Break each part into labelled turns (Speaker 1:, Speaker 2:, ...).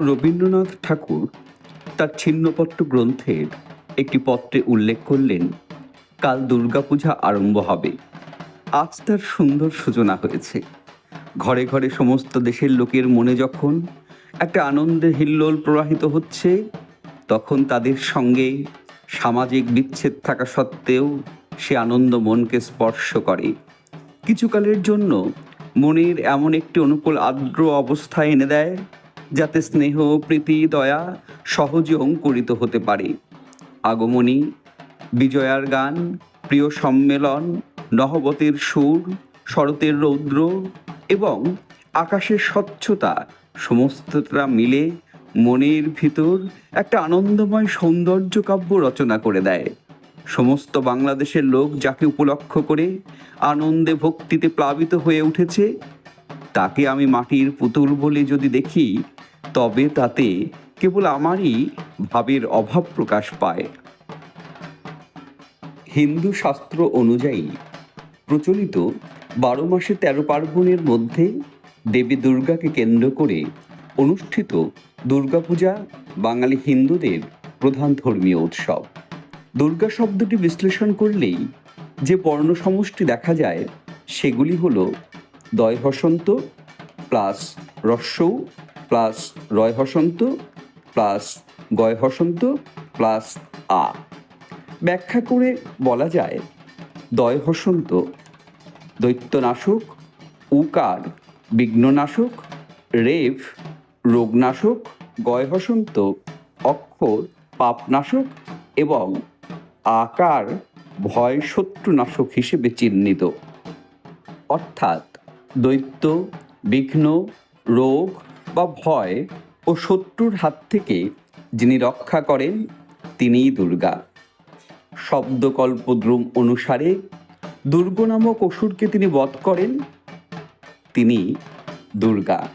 Speaker 1: রবীন্দ্রনাথ ঠাকুর তার ছিন্নপত্র গ্রন্থের একটি পত্রে উল্লেখ করলেন, কাল দুর্গাপূজা আরম্ভ হবে। আজ তার সুন্দর সূচনা হয়েছে। ঘরে ঘরে সমস্ত দেশের লোকের মনে যখন একটা আনন্দের হিল্লোল প্রবাহিত হচ্ছে, তখন তাদের সঙ্গে সামাজিক বিচ্ছেদ থাকা সত্ত্বেও সে আনন্দ মনকে স্পর্শ করে। কিছুকালের জন্য মনের এমন একটি অনুকূল আর্দ্র অবস্থায় এনে দেয় যাতে স্নেহ, প্রীতি, দয়া সহজে অঙ্কুরিত হতে পারে। আগমনী, বিজয়ার গান, প্রিয় সম্মেলন, নহবতের সুর, শরতের রৌদ্র এবং আকাশের স্বচ্ছতা সমস্তটা মিলে মনের ভিতর একটা আনন্দময় সৌন্দর্য কাব্য রচনা করে দেয়। সমস্ত বাংলাদেশের লোক যাকে উপলক্ষ করে আনন্দে ভক্তিতে প্লাবিত হয়ে উঠেছে তাকে আমি মাটির পুতুল বলে যদি দেখি, তবে তাতে কেবল আমারই ভাবের অভাব প্রকাশ পায়। হিন্দু শাস্ত্র অনুযায়ী প্রচলিত বারো মাসে তেরো পার্বণের মধ্যে দেবী দুর্গাকে কেন্দ্র করে অনুষ্ঠিত দুর্গাপূজা বাঙালি হিন্দুদের প্রধান ধর্মীয় উৎসব। দুর্গা শব্দটি বিশ্লেষণ করলেই যে বর্ণ সমষ্টি দেখা যায়, সেগুলি হল দয় হসন্ত প্লাস রস্যৌ প্লাস রয় হসন্ত প্লাস গয় হসন্ত প্লাস আ। ব্যাখ্যা করে বলা যায় দয় হসন্ত দৈত্যনাশক, উকার, বিঘ্ননাশক, রেভ, রোগনাশক গয় হসন্ত অক্ষর, পাপনাশক এবং আকার ভয় শত্রুনাশক হিসেবে চিহ্নিত। অর্থাৎ দৈত্য, বিঘ্ন, রোগ বা ভয় ও শত্রুর হাত থেকে যিনি রক্ষা করেন, তিনিই দুর্গা। শব্দকল্পদ্রুম অনুসারে দুর্গ নামক অসুরকে তিনি বধ করেন, তিনি দুর্গা।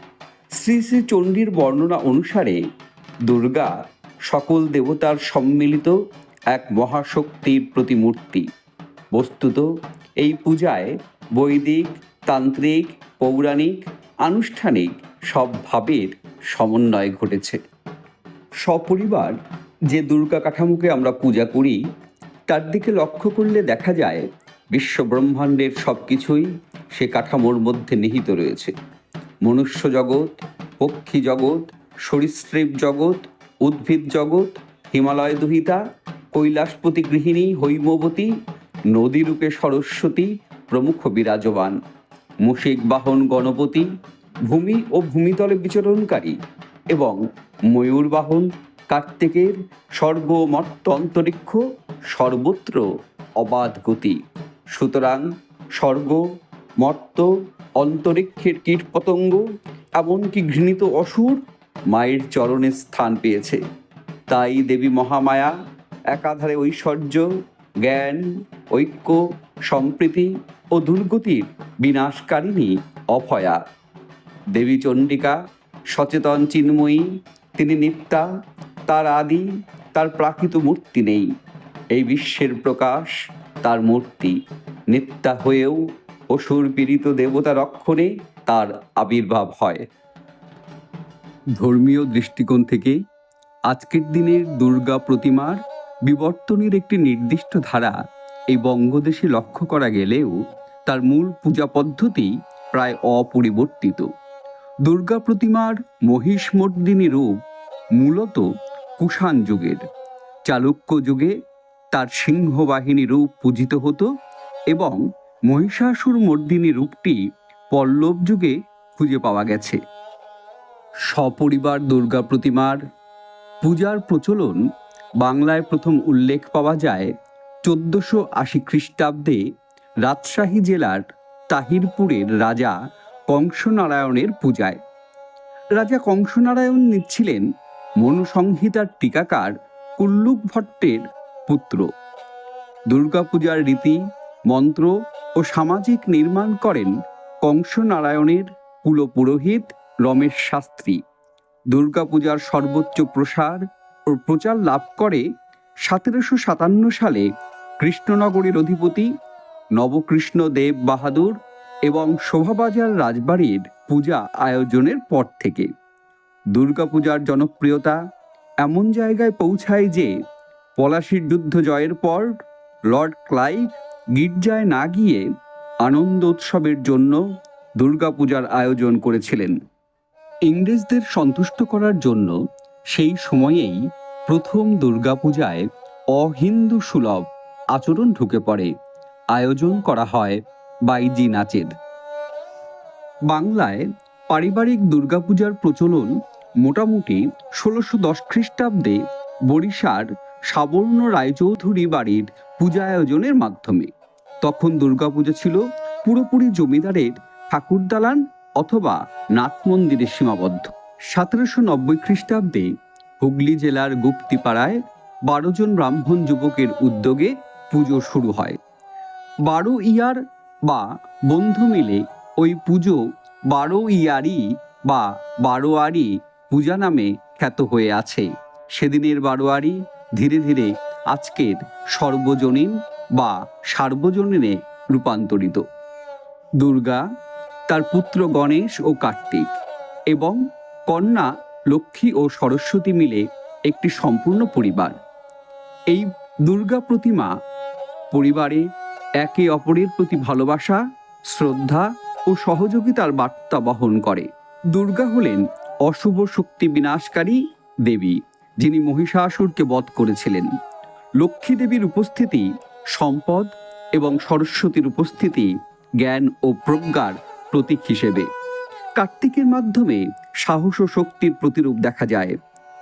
Speaker 1: শ্রী শ্রী চণ্ডীর বর্ণনা অনুসারে দুর্গা সকল দেবতার সম্মিলিত এক মহাশক্তির প্রতিমূর্তি। বস্তুত এই পূজায় বৈদিক তান্ত্রিক, পৌরাণিক, আনুষ্ঠানিক সব ভাবের সমন্বয় ঘটেছে। সপরিবার যে দুর্গা কাঠামোকে আমরা পূজা করি, তার দিকে লক্ষ্য করলে দেখা যায় বিশ্বব্রহ্মাণ্ডের সব কিছুই সে কাঠামোর মধ্যে নিহিত রয়েছে। মনুষ্য জগৎ, পক্ষী জগৎ, সরীসৃপ জগৎ, উদ্ভিদ জগৎ, হিমালয় দুহিতা, কৈলাসপতি গৃহিণী হৈমবতী, নদীরূপে সরস্বতী প্রমুখ বিরাজমান। মুশিক বাহন গণপতি, ভূমি ও ভূমিতলে বিচরণকারী এবং ময়ূর বাহন, কার্তিকের স্বর্গ মর্ত অন্তরিক্ষ, সর্বত্র অবাধ গতি। সুতরাং স্বর্গ মর্ত অন্তরিক্ষের কীটপতঙ্গ এমনকি ঘৃণিত অসুর মায়ের চরণে স্থান পেয়েছে। তাই দেবী মহামায়া, একাধারে ঐশ্বর্য, জ্ঞান, ঐক্য, সম্প্রীতি ও দুর্গতির বিনাশকারিণী অভয়া। দেবী চণ্ডিকা, সচেতন চিন্ময়ী, তিনি নিত্যা, তার আদি, তার প্রাকৃত মূর্তি নেই। এই বিশ্বের প্রকাশ তার মূর্তি। নিত্যা হয়েও অসুর পীড়িত দেবতা রক্ষণে তার আবির্ভাব হয়। ধর্মীয় দৃষ্টিকোণ থেকে আজকের দিনের দুর্গা প্রতিমার বিবর্তনের একটি নির্দিষ্ট ধারা এই বঙ্গদেশে লক্ষ্য করা গেলেও তার মূল পূজা পদ্ধতি প্রায় অপরিবর্তিত। দুর্গা প্রতিমার মহিষমর্দিনী রূপ মূলত কুষাণ যুগের। চালুক্য যুগে তার সিংহবাহিনী রূপ পূজিত হতো এবং মহিষাসুর মর্দিনী রূপটি পল্লব যুগে খুঁজে পাওয়া গেছে। সপরিবার দুর্গা প্রতিমার পূজার প্রচলন বাংলায় প্রথম উল্লেখ পাওয়া যায় চোদ্দশো আশি খ্রিস্টাব্দে রাজশাহী জেলার তাহিরপুরের রাজা কংসনারায়ণের পূজায়। রাজা কংসনারায়ণ নিচ্ছিলেন মনুসংহিতার টিকাকার কুল্লুক ভট্টের পুত্র। দুর্গাপূজার রীতি, মন্ত্র ও সামাজিক নির্মাণ করেন কংসনারায়ণের কুলপুরোহিত রমেশ শাস্ত্রী। দুর্গাপূজার সর্বোচ্চ প্রসার ও প্রচার লাভ করে সতেরোশো সাতান্ন সালে কৃষ্ণনগরের অধিপতি নবকৃষ্ণ দেব বাহাদুর এবং শোভাবাজার রাজবাড়ির পূজা আয়োজনের পর থেকে। দুর্গাপূজার জনপ্রিয়তা এমন জায়গায় পৌঁছায় যে, পলাশির যুদ্ধ জয়ের পর লর্ড ক্লাইভ গির্জায় না গিয়ে আনন্দ উৎসবের জন্য দুর্গাপূজার আয়োজন করেছিলেন। ইংরেজদের সন্তুষ্ট করার জন্য সেই সময়েই প্রথম দুর্গাপূজায় অহিন্দু সুলভ আচরণ ঢুকে পড়ে। আয়োজন করা হয় বাইজি নাচের বাংলায় পারিবারিক দুর্গাপূজার প্রচলন মোটামুটি ষোলোশো দশ খ্রিস্টাব্দে বরিশার সাবর্ণ রায়চৌধুরী বাড়ির পূজা আয়োজনের মাধ্যমে। তখন দুর্গাপূজা ছিল পুরোপুরি জমিদারের ঠাকুরদালান অথবা নাথ মন্দিরে সীমাবদ্ধ। সতেরোশো নব্বই খ্রিস্টাব্দে হুগলি জেলার গুপ্তিপাড়ায় বারো জন ব্রাহ্মণ যুবকের উদ্যোগে পুজো শুরু হয়। বারো ইয়ার বা বন্ধু মিলে ওই পুজো বারো ইয়ারি বা বারোয়ারি পূজা নামে খ্যাত হয়ে আছে। সেদিনের বারোয়ারি ধীরে ধীরে আজকের সর্বজনীন বা সার্বজনীনে রূপান্তরিত। দুর্গা, তার পুত্র গণেশ ও কার্তিক এবং কন্যা লক্ষ্মী ও সরস্বতী মিলে একটি সম্পূর্ণ পরিবার। এই দুর্গা প্রতিমা পরিবারে একে অপরের প্রতি ভালোবাসা, শ্রদ্ধা ও সহযোগিতার বার্তা বহন করে। দুর্গা হলেন অশুভ শক্তি বিনাশকারী দেবী, যিনি মহিষাসুরকে বধ করেছিলেন। লক্ষ্মী দেবীর উপস্থিতি সম্পদ এবং সরস্বতীর উপস্থিতি জ্ঞান ও প্রজ্ঞার প্রতীক হিসেবে। কার্তিকের মাধ্যমে সাহস ও শক্তির প্রতিরূপ দেখা যায়।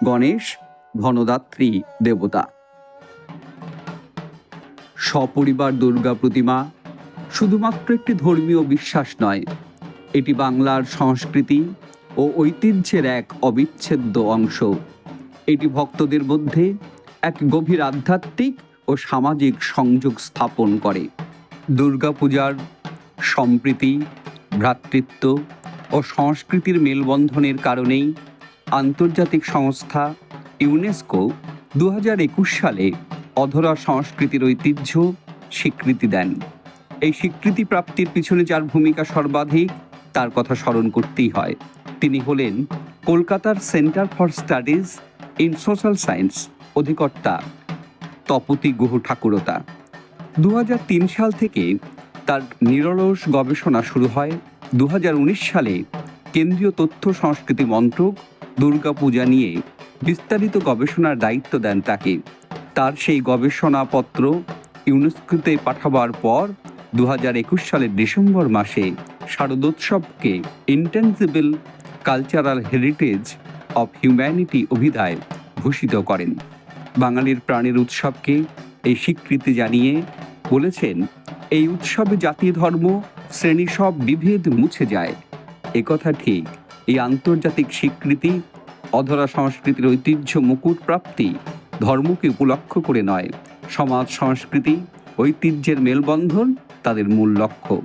Speaker 1: গণেশ, ধনদাত্রী, দেবতা। সপরিবার দুর্গা প্রতিমা শুধুমাত্র একটি ধর্মীয় বিশ্বাস নয়, এটি বাংলার সংস্কৃতি ও ঐতিহ্যের এক অবিচ্ছেদ্য অংশ। এটি ভক্তদের মধ্যে এক গভীর আধ্যাত্মিক ও সামাজিক সংযোগ স্থাপন করে। দুর্গাপূজার সম্প্রীতি, ভ্রাতৃত্ব ও সংস্কৃতির মেলবন্ধনের কারণেই আন্তর্জাতিক সংস্থা ইউনেস্কো দু হাজার একুশ সালে অধরা সংস্কৃতির ঐতিহ্য স্বীকৃতি দেন। এই স্বীকৃতি প্রাপ্তির পিছনে যার ভূমিকা সর্বাধিক, তার কথা স্মরণ করতেই হয়। তিনি হলেন কলকাতার centre for studies in social science অধিকর্তা তপতি গুহ ঠাকুরতা। দু হাজার তিন সাল থেকে তার নিরলস গবেষণা শুরু হয়। দু হাজার উনিশ সালে কেন্দ্রীয় তথ্য সংস্কৃতি মন্ত্রক দুর্গাপূজা নিয়ে বিস্তারিত গবেষণার দায়িত্ব দেন তাকে। তার সেই গবেষণাপত্র ইউনেস্কোতে পাঠাবার পর দু হাজার একুশ সালের ডিসেম্বর মাসে শারদোৎসবকে intangible cultural heritage of humanity অভিধায় ভূষিত করেন। বাঙালির প্রাণের উৎসবকে এই স্বীকৃতি জানিয়ে বলেছেন, এই উৎসবে জাতি, ধর্ম, শ্রেণি সব বিভেদ মুছে যায়। একথা ঠিক, এই আন্তর্জাতিক স্বীকৃতি, অধরা সংস্কৃতির ঐতিহ্য মুকুট প্রাপ্তি ধর্মকে উপলক্ষ করে নয়। সমাজ সংস্কৃতি ঐতিহ্যের মেলবন্ধন তাদের মূল লক্ষ্য।